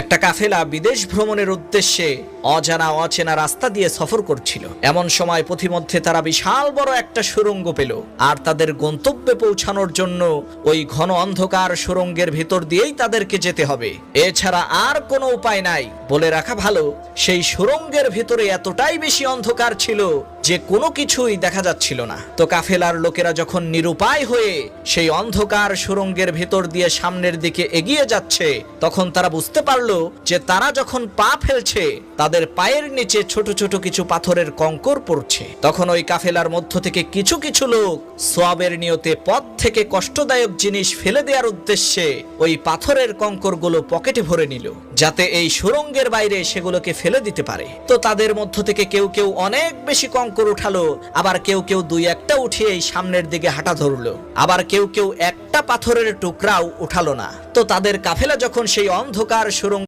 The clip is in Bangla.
একটা কাফেলা বিদেশ ভ্রমণের উদ্দেশ্যে অজানা অচেনা রাস্তা দিয়ে সফর করছিল। এমন সময় পথিমধ্যে তারা বিশাল বড় একটা সুরঙ্গ পেল আর তাদের গন্তব্যে পৌঁছানোর জন্য ওই ঘন অন্ধকার সুরঙ্গের ভিতর দিয়েই তাদেরকে যেতে হবে। এছাড়া আর কোনো উপায় নাই। বলে রাখা ভালো, সেই সুরঙ্গের ভিতরে এতটাই বেশি অন্ধকার ছিল যে কোনো কিছুই দেখা যাচ্ছিল না। তো কাফেলার লোকেরা যখন নিরুপায় হয়ে সেই অন্ধকার সুরঙ্গের ভেতর দিয়ে সামনের দিকে এগিয়ে যাচ্ছে, তখন তারা বুঝতে পারল যে তারা যখন পা ফেলছে, তাদের পায়ের নিচে ছোট ছোট কিছু পাথরের কঙ্কর পড়ছে। তখন ওই কাফেলার মধ্য থেকে কিছু কিছু লোক সোয়াবের নিয়তে পথ থেকে কষ্টদায়ক জিনিস ফেলে দেওয়ার উদ্দেশ্যে ওই পাথরের কঙ্করগুলো পকেটে ভরে নিল, যাতে এই সুরঙ্গের বাইরে সেগুলোকে ফেলে দিতে পারে। তো তাদের মধ্য থেকে কেউ কেউ অনেক বেশি কঙ্কর উঠালো। আবার কেউ কেউ দুই একটা উঠিয়ে সামনের দিকে হাঁটা ধরলো। আবার কেউ কেউ একটা পাথরের টুকরাও উঠালো না। তো তাদের কাফেলা যখন সেই অন্ধকার সুড়ঙ্গ